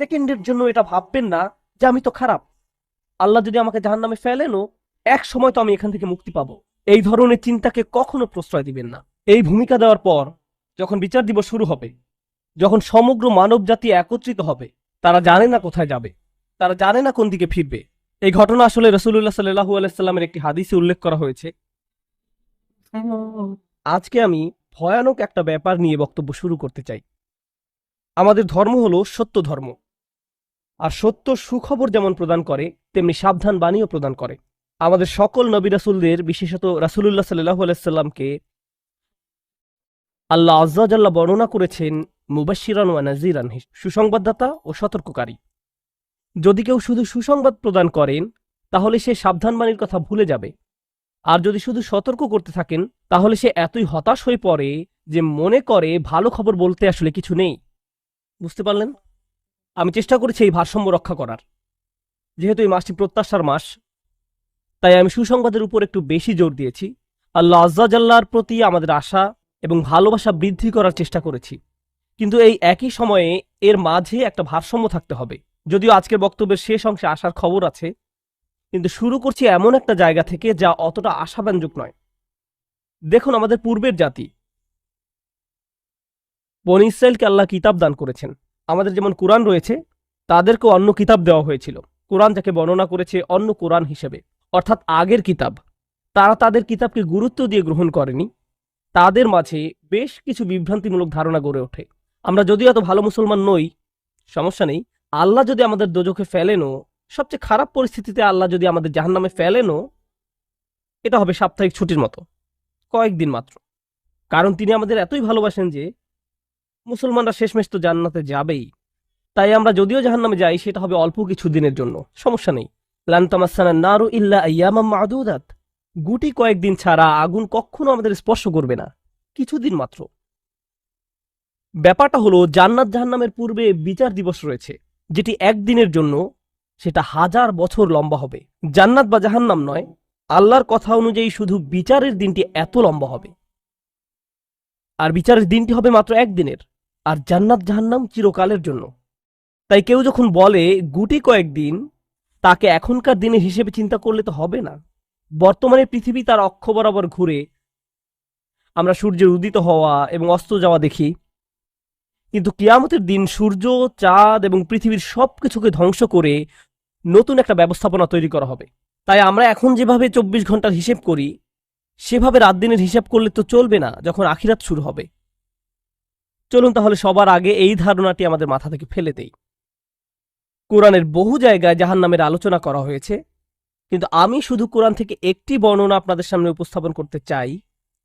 সেকেন্ডের জন্য এটা ভাববেন না যে আমি তো খারাপ। আল্লাহ যদি আমাকে জাহান নামে ফেলেনও এক সময় তো আমি এখান থেকে মুক্তি পাবো। এই ধরনের চিন্তাকে কখনো প্রশ্রয় দিবেন না। এই ভূমিকা দেওয়ার পর যখন বিচার দিবস শুরু হবে, যখন সমগ্র মানব জাতি একত্রিত হবে, তারা জানে না কোথায় যাবে, তারা জানে না কোন দিকে ফিরবে। এই ঘটনা আসলে রসুল্লাহ সাল্লাহু আলাইস্লামের একটি হাদিসে উল্লেখ করা হয়েছে। আজকে আমি ভয়ানক একটা ব্যাপার নিয়ে বক্তব্য শুরু করতে চাই। আমাদের ধর্ম হলো সত্য ধর্ম। আর সত্য সুখবর যেমন প্রদান করে, তেমনি সাবধান বাণীও প্রদান করে। আমাদের সকল নবী রাসুলদের, বিশেষত রাসুলুল্লাহ সাল্লাহ আল্লাহ আজ্জাল্লাহ বর্ণনা করেছেন মুবাশিরান ওয়া নাজিরান সুসংবাদদাতা ও সতর্ককারী। যদি কেউ শুধু সুসংবাদ প্রদান করেন, তাহলে সে সাবধান বাণীর কথা ভুলে যাবে। আর যদি শুধু সতর্ক করতে থাকেন, তাহলে সে এতই হতাশ হয়ে পড়ে যে মনে করে ভালো খবর বলতে আসলে কিছু নেই। বুঝতে পারলেন? আমি চেষ্টা করেছি এই ভারসাম্য রক্ষা করার। যেহেতু এই মাসটি প্রত্যাশার মাস, তাই আমি সুসংবাদের উপর একটু বেশি জোর দিয়েছি। আল্লাহ আজ্জাজাল্লাহর প্রতি আমাদের আশা এবং ভালোবাসা বৃদ্ধি করার চেষ্টা করেছি। কিন্তু এই একই সময়ে এর মাঝে একটা ভারসাম্য থাকতে হবে। যদিও আজকের বক্তব্যের শেষ অংশে আসার খবর আছে, কিন্তু শুরু করছি এমন একটা জায়গা থেকে যা অতটা আশাব্যঞ্জক নয়। দেখুন আমাদের পূর্বের জাতি। বন ইসরায়েলকে আল্লাহ কিতাব দান করেছেন। আমাদের যেমন কোরআন রয়েছে, তাদেরকেও অন্য কিতাব দেওয়া হয়েছিল। কোরআন যাকে বর্ণনা করেছে অন্য কোরআন হিসেবে। অর্থাৎ আগের কিতাব। তারা তাদের কিতাবকে গুরুত্ব দিয়ে গ্রহণ করেনি। তাদের মাঝে বেশ কিছু বিভ্রান্তিমূলক ধারণা গড়ে ওঠে। আমরা যদিও এত ভালো মুসলমান নই, সমস্যা নেই। আল্লাহ যদি আমাদের দোজখে ফেলেনও, সবচেয়ে খারাপ পরিস্থিতিতে আল্লাহ যদি আমাদের জাহান্নামে ফেলেনও, এটা হবে সাপ্তাহিক ছুটির মতো। কয়েকদিন মাত্র। কারণ তিনি আমাদের এতই ভালোবাসেন যে মুসলমানরা শেষমেশ তো জান্নাতে যাবেই। তাই আমরা যদিও জাহান্নামে যাই, সেটা হবে অল্প কিছু দিনের জন্য। সমস্যা নেই। লান্তামাসানা নারু ইল্লা আয়ামা মাদুদাত। গুটি কয়েকদিন ছাড়া আগুন কখনো আমাদের স্পর্শ করবে না। কিছুদিন মাত্র। ব্যাপারটা হলো, জান্নাত জাহান্নামের পূর্বে বিচার দিবস রয়েছে, যেটি একদিনের জন্য, সেটা হাজার বছর লম্বা হবে। জান্নাত বা জাহান্নাম নয়, আল্লাহর কথা অনুযায়ী শুধু বিচারের দিনটি এত লম্বা হবে। আর বিচারের দিনটি হবে মাত্র একদিনের। আর জান্নাত জাহান্নাম চিরকালের জন্য। তাই কেউ যখন বলে গুটি কয়েকদিন তাকে এখনকার দিনের হিসেবে চিন্তা করলে তো হবে না। বর্তমানে পৃথিবী তার অক্ষ বরাবর ঘুরে, আমরা সূর্যের উদিত হওয়া এবং অস্ত যাওয়া দেখি। কিন্তু কিয়ামতের দিন সূর্য, চাঁদ এবং পৃথিবীর সব কিছুকে ধ্বংস করে নতুন একটা ব্যবস্থাপনা তৈরি করা হবে। তাই আমরা এখন যেভাবে চব্বিশ ঘণ্টার হিসেব করি, সেভাবে রাত দিনের হিসাব করলে তো চলবে না, যখন আখিরাত শুরু হবে। চলুন তাহলে সবার আগে এই ধারণাটি আমাদের মাথা থেকে ফেলে দেই। কোরআনের বহু জায়গায় জাহান নামের আলোচনা করা হয়েছে, কিন্তু আমি শুধু কোরআন থেকে একটি বর্ণনা আপনাদের সামনে উপস্থাপন করতে চাই।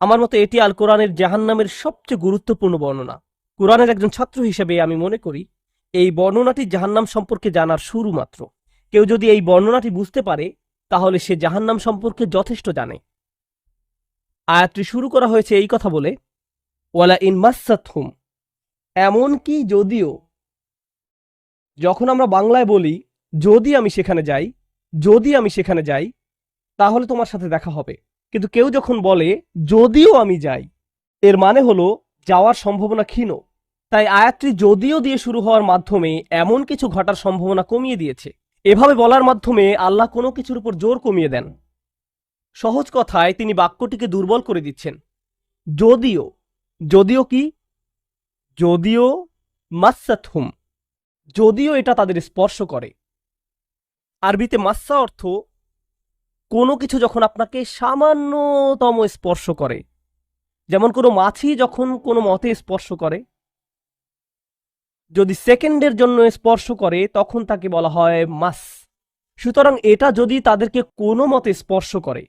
আমার মতে এটি আল কোরআনের জাহান্নামের সবচেয়ে গুরুত্বপূর্ণ বর্ণনা। কোরআনের একজন ছাত্র হিসেবে আমি মনে করি, এই বর্ণনাটি জাহান্নাম সম্পর্কে জানার শুরু মাত্র। কেউ যদি এই বর্ণনাটি বুঝতে পারে, তাহলে সে জাহান্নাম সম্পর্কে যথেষ্ট জানে। আয়াতটি শুরু করা হয়েছে এই কথা বলে ওয়ালা ইন মাসাতহুম এমনকি যদিও? যখন আমরা বাংলায় বলি, যদি আমি সেখানে যাই, যদি আমি সেখানে যাই, তাহলে তোমার সাথে দেখা হবে। কিন্তু কেউ যখন বলে, যদিও আমি যাই, এর মানে হলো যাওয়ার সম্ভাবনা ক্ষীণ। তাই আয়াতটি যদিও দিয়ে শুরু হওয়ার মাধ্যমে এমন কিছু ঘটার সম্ভাবনা কমিয়ে দিয়েছে। এভাবে বলার মাধ্যমে আল্লাহ কোনো কিছুর উপর জোর কমিয়ে দেন। সহজ কথায় তিনি বাক্যটিকে দুর্বল করে দিচ্ছেন। যদিও। যদিও কি? যদিও মাসাতহুম যদিও এটা তাদের স্পর্শ করে। আরবিতে মাস্সা অর্থ কোনো কিছু যখন আপনাকে সামান্যতম স্পর্শ করে, যেমন কোনো মাছি যখন কোনো মতে স্পর্শ করে, যদি সেকেন্ডের জন্য স্পর্শ করে, তখন তাকে বলা হয় মাস। সুতরাং এটা যদি তাদেরকে কোনো মতে স্পর্শ করে,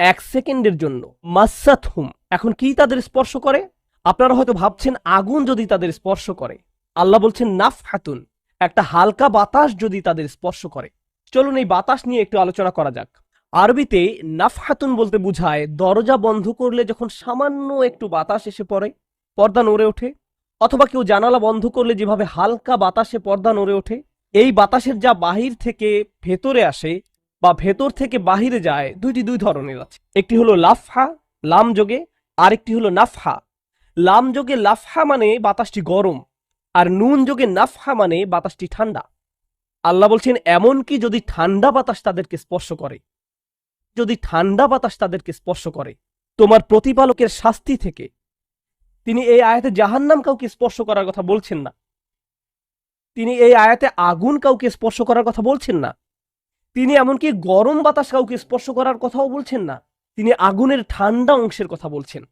এক সেকেন্ডের জন্য মাসাত হুম এখন কি তাদের স্পর্শ করে? আপনারা হয়তো ভাবছেন আগুন যদি তাদের স্পর্শ করে। আল্লাহ বলছেন নাফ হাতুন একটা হালকা বাতাস যদি তাদের স্পর্শ করে। চলুন এই বাতাস নিয়ে একটু আলোচনা করা যাক। আরবিতে নাফহাতুন বলতে বোঝায়, দরজা বন্ধ করলে যখন সামান্য একটু বাতাস এসে পড়ে, পর্দা নড়ে ওঠে, অথবা কেউ জানালা বন্ধ করলে যেভাবে হালকা বাতাসে পর্দা নড়ে ওঠে, এই বাতাসের যা বাহির থেকে ভেতরে আসে বা ভেতর থেকে বাহিরে যায়, দুইটি দুই ধরনের আছে। একটি হলো লাফহা লাম যোগে আরেকটি হলো নাফহা। লাম যোগে লাফহা মানে বাতাসটি গরম, আর নুন যোগে নাফহা মানে বাতাসটি ঠান্ডা। আল্লাহ বলছেন, এমনকি যদি ঠান্ডা বাতাস তাদেরকে স্পর্শ করে, যদি ঠান্ডা বাতাস তাদেরকে স্পর্শ করে, তোমার প্রতিপালকের শাস্তি থেকে, তিনি এই আয়াতে জাহান্নাম কাউকে স্পর্শ করার কথা বলছেন না। তিনি এই আয়াতে আগুন কাউকে স্পর্শ করার কথা বলছেন না। তিনি এমনকি গরম বাতাস কাউকে স্পর্শ করার কথাও বলছেন না। তিনি আগুনের ঠান্ডা অংশের কথা বলছেন।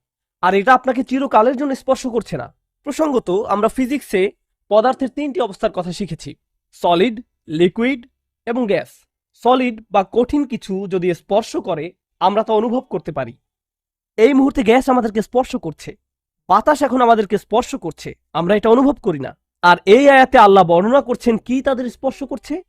আর এটা আপনাকে চিরকালের জন্য স্পর্শ করছে না। প্রসঙ্গত, আমরা ফিজিক্সে পদার্থের তিনটি অবস্থার কথা শিখেছি সলিড লিকুইড এবং গ্যাস সলিড বা কঠিন কিছু যদি স্পর্শ করে, আমরা তা অনুভব করতে পারি। এই মুহূর্তে গ্যাস আমাদেরকে স্পর্শ করছে। বাতাস এখন আমাদেরকে স্পর্শ করছে। আমরা এটা অনুভব করি না। আর এই আয়াতে আল্লাহ বর্ণনা করছেন, কি তাদের স্পর্শ করছে?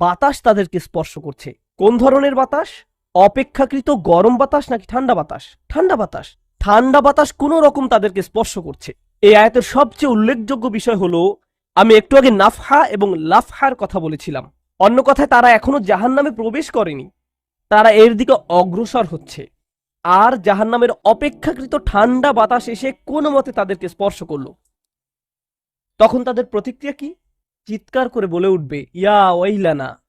বাতাস তাদেরকে স্পর্শ করছে। কোন ধরনের বাতাস? অপেক্ষাকৃত গরম বাতাস নাকি ঠান্ডা বাতাস? ঠান্ডা বাতাস। ঠান্ডা বাতাস কোনো রকম তাদেরকে স্পর্শ করছে। এই আয়াতের সবচেয়ে উল্লেখযোগ্য বিষয় হলো, আমি একটু আগে নাফহা এবং লাফহার কথা বলেছিলাম। অন্য কথায়, তারা এখনও জাহান নামে প্রবেশ করেনি। তারা এর দিকে অগ্রসর হচ্ছে। আর জাহান্নামের অপেক্ষাকৃত ঠান্ডা বাতাস এসে কোনো মতে তাদেরকে স্পর্শ করল। তখন তাদের প্রতিক্রিয়া কি? চিৎকার করে বলে উঠবে, ইয়া ওয়াইলানা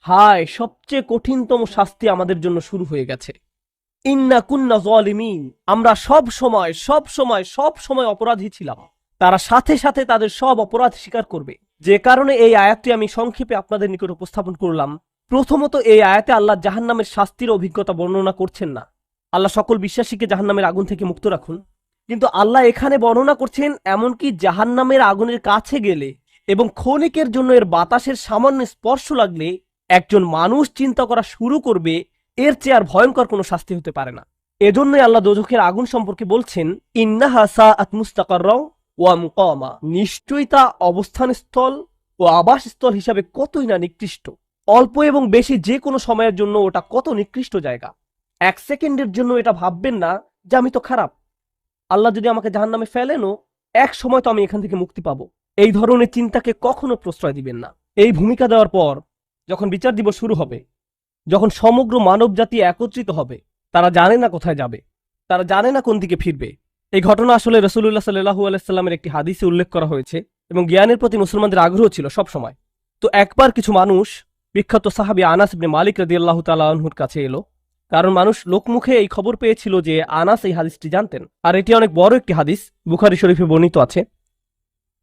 হায়, সবচেয়ে কঠিনতম শাস্তি আমাদের জন্য শুরু হয়ে গেছে। ইন্না জলিমিন আমরা সব সময় সব সময় সব সময় অপরাধী ছিলাম। তারা সাথে সাথে তাদের সব অপরাধ স্বীকার করবে। যে কারণে এই আয়াতটি আমি সংক্ষেপে আপনাদের নিকট উপস্থাপন করলাম। প্রথমত এই আয়াতে আল্লাহ জাহান্নামের শাস্তির অভিজ্ঞতা বর্ণনা করছেন না। আল্লাহ সকল বিশ্বাসীকে জাহান্নামের আগুন থেকে মুক্ত রাখুন। কিন্তু আল্লাহ এখানে বর্ণনা করছেন এমনকি জাহান্নামের আগুনের কাছে গেলে এবং ক্ষণিকের জন্য এর বাতাসের সামান্য স্পর্শ লাগলে একজন মানুষ চিন্তা করা শুরু করবে এর চেয়ে আর ভয়ঙ্কর কোনো শাস্তি হতে পারে না। এজন্যই আল্লাহ দোজখের আগুন সম্পর্কে বলছেন, ইন্নাহা সা আতমুস্তাকার ওয়া মুকামা। নিশ্চয়ই তা অবস্থানস্থল ও আবাসস্থল হিসাবে কতই না নিকৃষ্ট। অল্প এবং বেশি যে কোনো সময়ের জন্য ওটা কত নিকৃষ্ট জায়গা। এক সেকেন্ডের জন্য এটা ভাববেন না যে আমি তো খারাপ। আল্লাহ যদি আমাকে জাহান্নামে ফেলেনও, এক সময় তো আমি এখান থেকে মুক্তি পাবো। এই ধরনের চিন্তাকে কখনো প্রশ্রয় দিবেন না। এই ভূমিকা দেওয়ার পর যখন বিচার দিবস শুরু হবে যখন সমগ্র মানব জাতি একত্রিত হবে, তারা জানে না কোথায় যাবে। তারা জানে না কোন দিকে ফিরবে। এই ঘটনা আসলে রসুল্লাহ সাল্লাহু আলাইস্লামের একটি হাদিসে উল্লেখ করা হয়েছে এবং জ্ঞানের প্রতি মুসলমানদের আগ্রহ ছিল সব সময়। তো একবার কিছু মানুষ, বিখ্যাত সাহাবি আনাস ইবনে মালিক রাদিয়াল্লাহু তাআলা আনহুর কাছে এলো। কারণ মানুষ লোকমুখে এই খবর পেয়েছিল যে আনাস এই হাদিসটি জানতেন। আর এটি অনেক বড় একটি হাদিস, বুখারি শরীফে বর্ণিত আছে।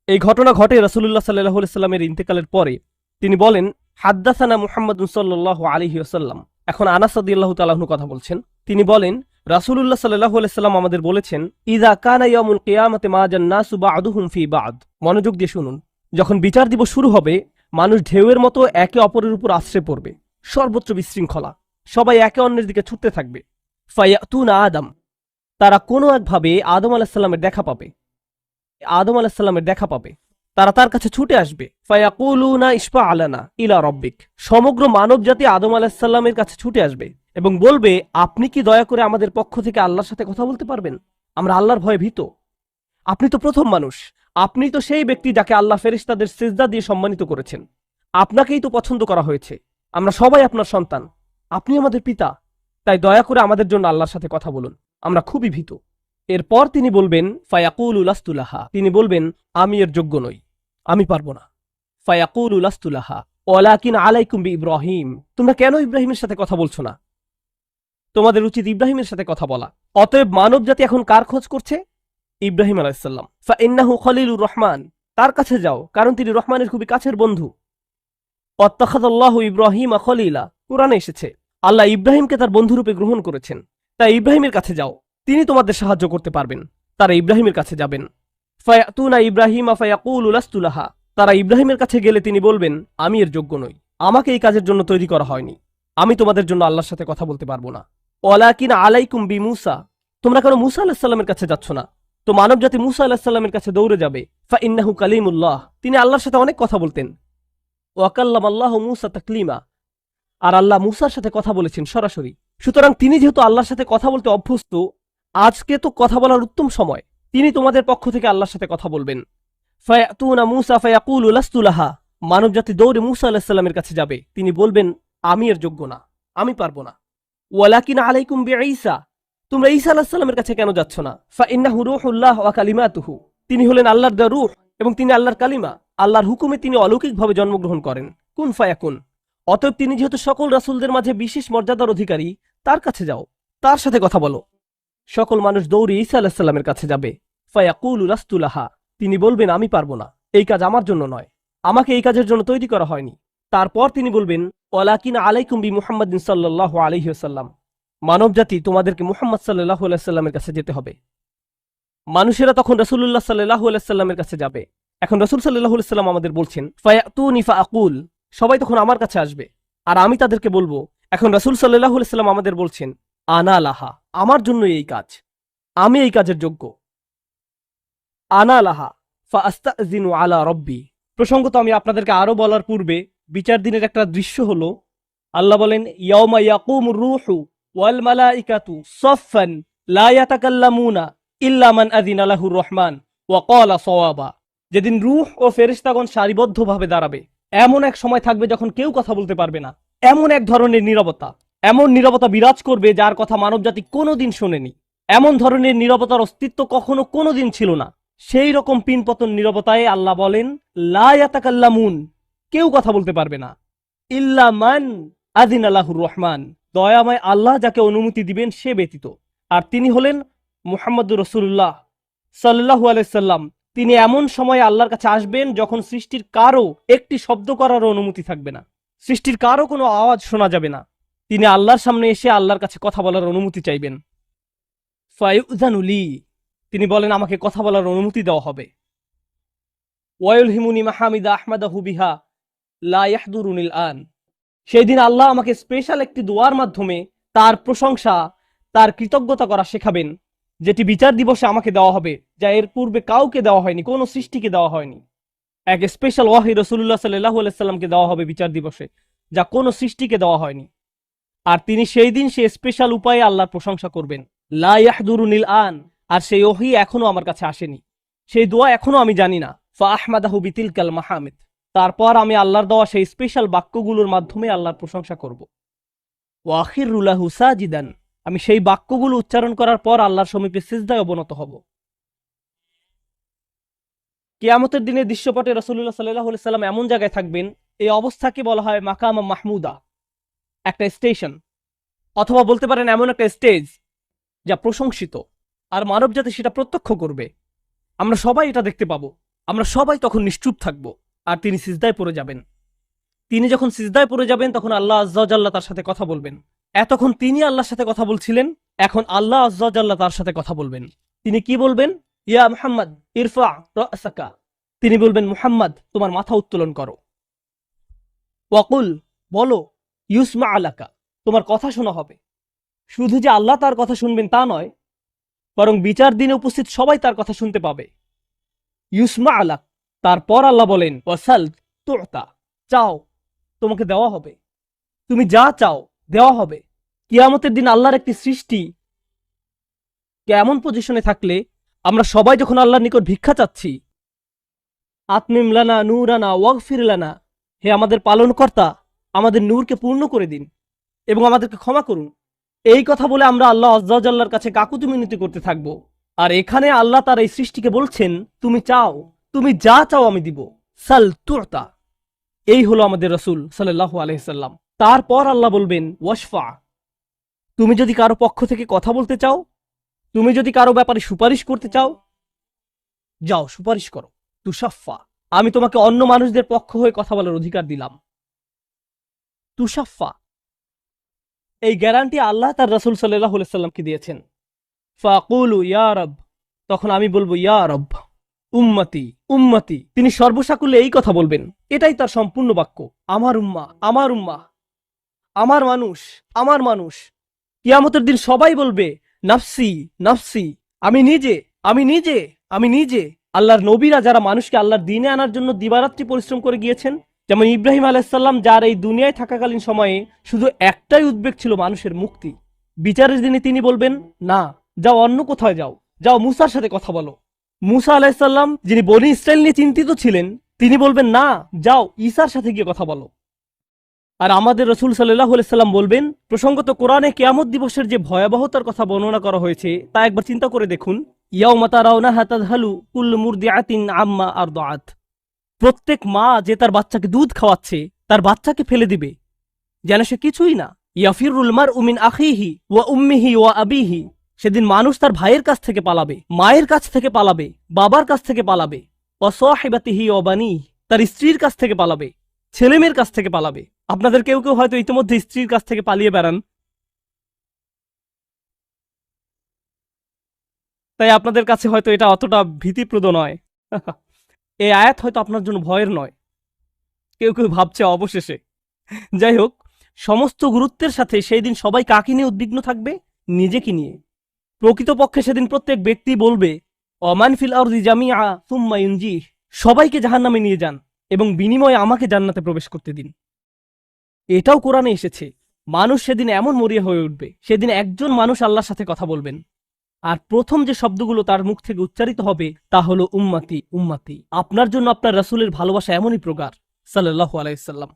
এই ঘটনা ঘটে রসুল্লাহ সাল্লাহ সাল্লামের ইন্তেকালের পরে। তিনি বলেন হাদ্দাসানা মুহাম্মদ সাল্লাহ আলহি আসাল্লাম এখন আনাস আদিয়াল্লাহ তালাহনু কথা বলছেন। তিনি বলেন, রাসুলুল্লাহ সাল্লাহ সাল্লাম আমাদের বলেছেন ইদা কানা ইয়ামুল কিয়ামতে মা জান্নাসু বা'দুহুম ফি বা'দ। মনোযোগ দিয়ে শুনুন। যখন বিচার দিবস শুরু হবে, মানুষ ঢেউয়ের মতো একে অপরের উপর আশ্রে পড়বে। সর্বত্র বিশৃঙ্খলা। সবাই একে অন্যের দিকে ছুটতে থাকবে। ফায়াতুনা আদম। তারা কোনো একভাবে আদম আলাহিসাল্লামের দেখা পাবে। আদম আলাহিসাল্লামের দেখা পাবে। তারা তার কাছে ছুটে আসবে। ফায়াকুলুনা ইসপা আলানা ইলা রব্বিক। সমগ্র মানব জাতি আদম আলাহিসাল্লামের কাছে ছুটে আসবে এবং বলবে, আপনি কি দয়া করে আমাদের পক্ষ থেকে আল্লাহর সাথে কথা বলতে পারবেন? আমরা আল্লাহর ভয়ে ভীত। আপনি তো প্রথম মানুষ। আপনি তো সেই ব্যক্তি যাকে আল্লাহ ফেরেশতাদের সেজদা দিয়ে সম্মানিত করেছেন। আপনাকেই তো পছন্দ করা হয়েছে। আমরা সবাই আপনার সন্তান। আপনি আমাদের পিতা। তাই দয়া করে আমাদের জন্য আল্লাহর সাথে কথা বলুন। আমরা খুবই ভীত। এরপর তিনি বলবেন, ফায়াকুল উলাস্তুলাহা তিনি বলবেন, আমি এর যোগ্য নই, আমি পারব না। ফায়াকুল উলাস্তুলাহা ওলাকিন আলাইকুম বি ইব্রাহিম তোমরা কেন ইব্রাহিমের সাথে কথা বলছো না? তোমাদের উচিত ইব্রাহিমের সাথে কথা বলা। অতএব মানব জাতি এখন কার খোঁজ করছে? ইব্রাহিম আলাইসাল্লাম ফা ইন্নাহু খলিলুর রহমান। তার কাছে যাও, কারণ তিনি রহমানের খুবই কাছের বন্ধু। অত্তাখাদাল্লাহ ইব্রাহিম খলিলা। কোরআনে এসেছে। আল্লাহ ইব্রাহিমকে তার বন্ধুরূপে গ্রহণ করেছেন। তাই ইব্রাহিমের কাছে যাও। তিনি তোমাদের সাহায্য করতে পারবেন। তারা ইব্রাহিমের কাছে যাবেন। ফায়াতুনা ইব্রাহিম ফায়াকুল উলাস্তুলাহা তারা ইব্রাহিমের কাছে গেলে তিনি বলবেন, আমি এর যোগ্য নই। আমাকে এই কাজের জন্য তৈরি করা হয়নি। আমি তোমাদের জন্য আল্লাহর সাথে কথা বলতে পারব না। ওয়ালাকিন আলাইকুম বি মুসা। তোমরা কেন মুসা আলাহিসাল্লামের কাছে যাচ্ছ না? তো মানব জাতি মুসা আলাহিসাল্লামের কাছে দৌড়ে যাবে। ফা ইন্নাহু কালিমুল্লাহ। তিনি আল্লাহর সাথে অনেক কথা বলতেন। ওয়াকাল্লাম আল্লাহ মুসা তাকলিমা। আর আল্লাহ মুসার সাথে কথা বলেছেন সরাসরি। সুতরাং তিনি যেহেতু আল্লাহর সাথে কথা বলতে অভ্যস্ত আজকে তো কথা বলার উত্তম সময়। তিনি তোমাদের পক্ষ থেকে আল্লাহর সাথে কথা বলবেন। ফায়াতুনা মুসা ফায়াকুল উলাস্তুলাহা মানব জাতি দৌড়ে মুসা আলাহিসাল্লামের কাছে যাবে। তিনি বলবেন, আমি এর যোগ্য না। আমি পারব না। ওয়ালাকিন আলাইকুম বি ঈসা তোমরা ঈসা আলাহিসাল্লামের কাছে কেন যাচ্ছ না? ফা ইন্নাহু রূহুল্লাহ ওয়া কালিমাতুহু। তিনি হলেন আল্লাহর দা রূহ এবং তিনি আল্লাহর কালিমা। আল্লাহর হুকুমে তিনি অলৌকিকভাবে জন্মগ্রহণ করেন। কুন ফায়াকুন। অতএব তিনি যেহেতু সকল রাসূলদের মাঝে বিশেষ মর্যাদার অধিকারী, তার কাছে যাও। তার সাথে কথা বলো। সকল মানুষ দৌড়ে ঈসা আলাহিসাল্লামের কাছে যাবে। ফায়াকুল রাস্তুলাহা তিনি বলবেন, আমি পারব না। এই কাজ আমার জন্য নয়। আমাকে এই কাজের জন্য তৈরি করা হয়নি। তারপর তিনি বলবেন, ওয়ালাকিন আলাইকুম বি মুহাম্মাদিন সাল্লাল্লাহু আলাইহি ওয়াসাল্লাম। মানবজাতি, তোমাদেরকে মুহাম্মদ সাল্লাল্লাহু আলাইহি সাল্লামের কাছে যেতে হবে। মানুষেরা তখন রাসূলুল্লাহ সাল্লাল্লাহু আলাইহি সাল্লামের কাছে যাবে। এখন রসুল সাল্লাহ সাল্লাম আমাদের বলছেন, ফায়াতুনি ফাআকুল। সবাই তখন আমার কাছে আসবে। আর আমি তাদেরকে বলব, এখন রাসূল সাল্লাল্লাহু আলাইহি সাল্লাম আমাদের বলছেন আনা আমার জন্য এই কাজ। আমি এই কাজের যোগ্য। আনা লাহা ফা আস্তাজিনু আলা রব্বি। প্রসঙ্গত আমি আপনাদেরকে আরও বলার পূর্বে বিচার দিনের একটা দৃশ্য হলো, আল্লাহ বলেন, ইয়াউমা ইয়াকুমুর রূহু ওয়াল মালাইকাতু সাফফান লা ইয়াতাকাল্লামুনা ইল্লা মান রহমান ওয়া ক্বালা সাওয়াবা। যেদিন রুহ ও ফেরেশতাগণ সারিবদ্ধভাবে দাঁড়াবে, এমন এক সময় থাকবে যখন কেউ কথা বলতে পারবে না। এমন এক ধরনের নীরবতা। এমন নীরবতা বিরাজ করবে যার কথা মানবজাতি কোনোদিন শোনেনি। এমন ধরনের নীরবতার অস্তিত্ব কখনো কোনোদিন ছিল না। সেই রকম পিনপতন নীরবতায় আল্লাহ বলেন, লা ইয়াতাকাল্লামুন কেউ কথা বলতে পারবে না। ইল্লা মান আদিন আল্লাহুর রহমান দয়াময় আল্লাহ যাকে অনুমতি দিবেন সে ব্যতীত। আর তিনি হলেন মুহাম্মদুর রসুল্লাহ সাল্লাহু আলাইসাল্লাম তিনি এমন সময় আল্লাহর কাছে আসবেন যখন সৃষ্টির কারও একটি শব্দ করারও অনুমতি থাকবে না। সৃষ্টির কারও কোনো আওয়াজ শোনা যাবে না। তিনি আল্লাহর সামনে এসে আল্লাহর কাছে কথা বলার অনুমতি চাইবেন। ফায়ুজানুলি তিনি বলেন, আমাকে কথা বলার অনুমতি দেওয়া হবে। ওয়ায়ুল হিমুনি মাহমিদা আহমদাহু হুবিহা লা ইয়াহদুরুনিল আন। সেই দিন আল্লাহ আমাকে স্পেশাল একটি দোয়ার মাধ্যমে তার প্রশংসা, তার কৃতজ্ঞতা করা শেখাবেন, যেটি বিচার দিবসে আমাকে দেওয়া হবে, যা এর পূর্বে কাউকে দেওয়া হয়নি, কোনো সৃষ্টিকে দেওয়া হয়নি। এক স্পেশাল ওয়াহি রসুল্লাহ সাল্লাহ আলাইসাল্লামকে দেওয়া হবে বিচার দিবসে, যা কোনো সৃষ্টিকে দেওয়া হয়নি। আর তিনি সেই দিন সে স্পেশাল উপায়ে আল্লাহর প্রশংসা করবেন। লা ইয়াহদুরুনিল আন আর সেই ওহি এখনও আমার কাছে আসেনি। সেই দোয়া এখনও আমি জানি না। ফা আহমাদাহু বিতিল কাল মাহমিদ। তারপর আমি আল্লাহর দেওয়া সেই স্পেশাল বাক্যগুলোর মাধ্যমে আল্লাহর প্রশংসা করব। ওয়াখির রুলাহু সাজিদান, আমি সেই বাক্যগুলো উচ্চারণ করার পর আল্লাহর সমীপে সিজদায় অবনত হব। কিয়ামতের দিনে দৃশ্যপটে রসুল্লাহ সাল্লাহ সাল্লাম এমন জায়গায় থাকবেন, এই অবস্থাকে বলা হয় মাকামা মাহমুদা। একটা স্টেশন, অথবা বলতে পারেন এমন একটা স্টেজ যা প্রশংসিত, আর মানব জাতি সেটা প্রত্যক্ষ করবে। আমরা সবাই এটা দেখতে পাবো। আমরা সবাই তখন নিশ্চুপ থাকব, আর তিনি সিজদায় পড়ে যাবেন। তিনি যখন সিজদায় পড়ে যাবেন, তখন আল্লাহ আজ্লাহ তার সাথে কথা বলবেন। এতক্ষণ তিনি আল্লাহর সাথে কথা বলছিলেন, এখন আল্লাহ আজ্লাহ তার সাথে কথা বলবেন। তিনি কি বলবেন? ইয়া মুহাম্মদ, ইরফা রাসাকা। তিনি বলবেন, মুহাম্মদ, তোমার মাথা উত্তোলন করো। ওয়াকুল বলো ইউসমা আলাকা, তোমার কথা শোনা হবে। শুধু যে আল্লাহ তার কথা শুনবেন তা নয়, বরং বিচার দিনে উপস্থিত সবাই তার কথা শুনতে পাবে। ইউসমা আলাক, তারপর আল্লাহ বলেন, ওয়াসাল তোতা, চাও, তোমাকে দেওয়া হবে। তুমি যা চাও, দেওয়া হবে। কিয়ামতের দিন আল্লাহর একটি সৃষ্টি কেমন পজিশনে থাকলে আমরা সবাই যখন আল্লাহর নিকট ভিক্ষা চাচ্ছি আতমিমলানা নূরানা ওয়াগফিরলানা হে আমাদের পালনকর্তা আমাদের নূরকে পূর্ণ করে দিন এবং আমাদেরকে ক্ষমা করুন। এই কথা বলে আমরা আল্লাহ আজ্লাহর কাছে কাকুতি মিনতি করতে থাকব। আর এখানে আল্লাহ তার এই সৃষ্টিকে বলছেন, তুমি চাও, তুমি যা চাও আমি দিব। সাল তুরতা। এই হলো আমাদের রসুল সাল্লাহ আলহিসাল্লাম তারপর আল্লাহ বলবেন, ওয়াশফা। তুমি যদি কারও পক্ষ থেকে কথা বলতে চাও, তুমি যদি কারও ব্যাপারে সুপারিশ করতে চাও, যাও, সুপারিশ করো। তুষাফা আমি তোমাকে অন্য মানুষদের পক্ষ হয়ে কথা বলার অধিকার দিলাম। তুষাফা এই গ্যারান্টি আল্লাহ তার রসুল সাল্লাহ সাল্লামকে দিয়েছেন। ফাকুলু, ইয়া রব। তখন আমি বলব, ইয়া রব, উম্মতি উম্মতি। তিনি সর্বসাকুল্যে এই কথা বলবেন। এটাই তার সম্পূর্ণ বাক্য। আমার উম্মা আমার উম্মা, আমার মানুষ আমার মানুষ। কিয়ামতের দিন সবাই বলবে, নাফসি নাফসি। আমি নিজে আমি নিজে আমি নিজে। আল্লাহর নবীরা যারা মানুষকে আল্লাহর দিনে আনার জন্য দিবারাত্রি পরিশ্রম করে গিয়েছেন যেমন ইব্রাহিম আলাইসাল্লাম যার এই দুনিয়ায় থাকাকালীন সময়ে শুধু একটাই উদ্বেগ ছিল মানুষের মুক্তি। বিচারের দিনে তিনি বলবেন, না, যাও অন্য কোথায় যাও। যাও মুসার সাথে কথা বলো। মুসা আলাইসাল্লাম, যিনি বনি ইসরায়েল নিয়ে চিন্তিত ছিলেন, তিনি বলবেন, না, যাও ঈসার সাথে গিয়ে কথা বলো। আর আমাদের রসুল সাল্লাহ সাল্লাম বলবেন, প্রসঙ্গত কোরআনে কেয়ামত দিবসের যে ভয়াবহতার কথা বর্ণনা করা হয়েছে, তা একবার চিন্তা করে দেখুন। ইয়াউমা তারাউনাহা তাযহালু কুল্লু মুরদিআতিন আম্মা আরদাআত। প্রত্যেক মা যে তার বাচ্চাকে দুধ খাওয়াচ্ছে, তার বাচ্চাকে ফেলে দিবে। যেন সে কিছুই না। ইয়াফিরুল মার উমিন আখিহি ওয়া উম্মিহি ওয়া আবিহি। সেদিন মানুষ তার ভাইয়ের কাছ থেকে পালাবে, মায়ের কাছ থেকে পালাবে, বাবার কাছ থেকে পালাবে। অসহিবাতিহি অবানি তার স্ত্রীর কাছ থেকে পালাবে, ছেলেমেয়ের কাছ থেকে পালাবে। আপনাদের কেউ কেউ হয়তো ইতিমধ্যে স্ত্রীর কাছ থেকে পালিয়ে বেড়ান। তাই আপনাদের কাছে হয়তো এটা অতটা ভীতিপ্রদ নয়। এই আয়াত হয়তো আপনার জন্য ভয়ের নয়। কেউ কেউ ভাবছে অবশেষে। যাই হোক, সমস্ত গুরুত্বের সাথে সেই দিন সবাই কাকে নিয়ে উদ্বিগ্ন থাকবে? নিজেকে নিয়ে। প্রকৃতপক্ষে সেদিন প্রত্যেক ব্যক্তি বলবে অমান ফিল আরদি জামিয়া সুম্মা সবাইকে জাহান্নামে নিয়ে যান এবং বিনিময়ে আমাকে জান্নাতে প্রবেশ করতে দিন। এটাও কোরআনে এসেছে, মানুষ সেদিন এমন মরিয়া হয়ে উঠবে, সেদিন একজন মানুষ আল্লাহর সাথে কথা বলবেন। আর প্রথম যে শব্দগুলো তার মুখ থেকে উচ্চারিত হবে তা হলো উম্মাতি উম্মাতি। আপনার জন্য আপনার রাসুলের ভালোবাসা এমনই প্রকার সাল্লাহ আলাইহি সাল্লাম।